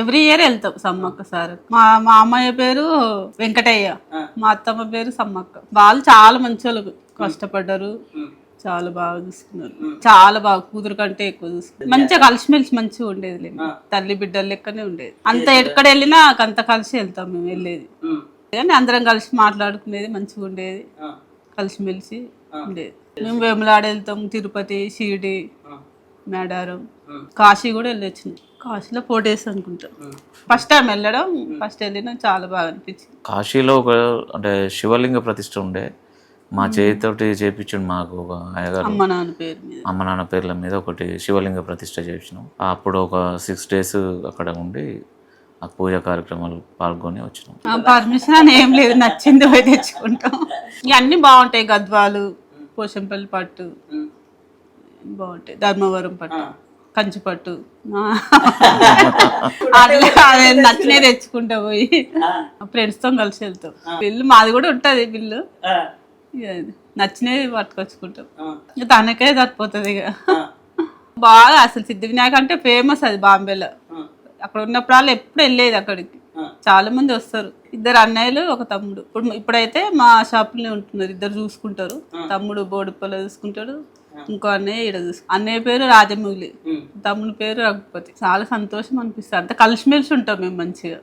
Every year వెళ్తాం Sammakka sir. మా మా అమ్మయ్య పేరు వెంకటయ్య మా అత్తమ్మ పేరు సమ్మక్క. వాళ్ళు చాలా మంచి వాళ్ళు కష్టపడ్డారు చాలా బాగా చూసుకున్నారు. చాలా బాగా కూతురు కంటే ఎక్కువ చూసుకున్నారు. మంచిగా కలిసిమెలిసి మంచిగా ఉండేది లేదు తల్లి బిడ్డల లెక్కనే ఉండేది. అంత ఎక్కడ వెళ్ళినా అంత కలిసి వెళ్తాం మేము వెళ్ళేది. కానీ అందరం కలిసి మాట్లాడుకునేది మంచిగా ఉండేది. కలిసిమెలిసి ఉండేది. మేము వేములాడ వెళ్తాం తిరుపతి షిరిడి మేడారం. కాశీ కూడా వెళ్ళొచ్చినాం. కాశీలో ఫోర్ డేస్ అనుకుంటాం ఫస్ట్ టైం వెళ్ళడం ఫస్ట్ వెళ్ళినా చాలా బాగా అనిపించింది. కాశీలో ఒక అంటే శివలింగ ప్రతిష్ఠ ఉండే. మా చేతితోటి చేపించిండు మాకు ఒక అయ్యగారు. అమ్మ నాన్న పేరు మీద. అమ్మ నాన్న పేర్ల మీద ఒకటి శివలింగ ప్రతిష్ఠ చేయించినాం అప్పుడు ఒక సిక్స్ డేస్ అక్కడ ఉండి ఆ పూజా కార్యక్రమాలు పాల్గొని వచ్చినాం. పర్మిషన్ అని ఏం లేదు నచ్చింది పోయి తెచ్చుకుంటాం. ఇక అన్ని బాగుంటాయి గద్వాలు పోషంపల్లి పట్టు. బాగుంటాయి. ధర్మవరం పట్టు కంచి పట్టు. ఆ. అట్లా అదే నచ్చినే తెచ్చుకుంటా పోయి. ఫ్రెండ్స్తో కలిసి వెళ్తాం. బిల్లు మాది కూడా ఉంటది బిల్లు. నచ్చినవి పట్టుకొచ్చుకుంటాం. ఇక తనకే సరిపోతుంది ఇక. బాగా అసలు సిద్ధి వినాయక అంటే ఫేమస్ అది బాంబేలో. అక్కడ ఉన్నప్పుడు వాళ్ళు ఎప్పుడు వెళ్ళేది అక్కడికి. చాలా మంది వస్తారు. ఇద్దరు అన్నయ్యలు ఒక తమ్ముడు. ఇప్పుడు ఇప్పుడైతే మా షాపులోనే ఉంటున్నారు. ఇద్దరు చూసుకుంటారు. తమ్ముడు బోడుప్పలో చూసుకుంటాడు. ఇంకో అన్నయ్య ఈడ చూసు అన్నయ్య పేరు రాజమౌళి. తమ్ముడి పేరు రఘుపతి. చాలా సంతోషం అనిపిస్తుంది. అంత కలిసిమెలిసి ఉంటాం మేము మంచిగా.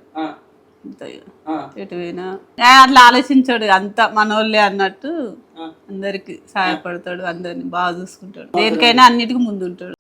ఎటు పోయినా. అట్లా ఆలోచించాడు. అంత మనోళ్ళే అన్నట్టు అందరికి సహాయపడతాడు. అందరిని బాగా చూసుకుంటాడు. దేనికైనా అన్నిటికీ ముందు ఉంటాడు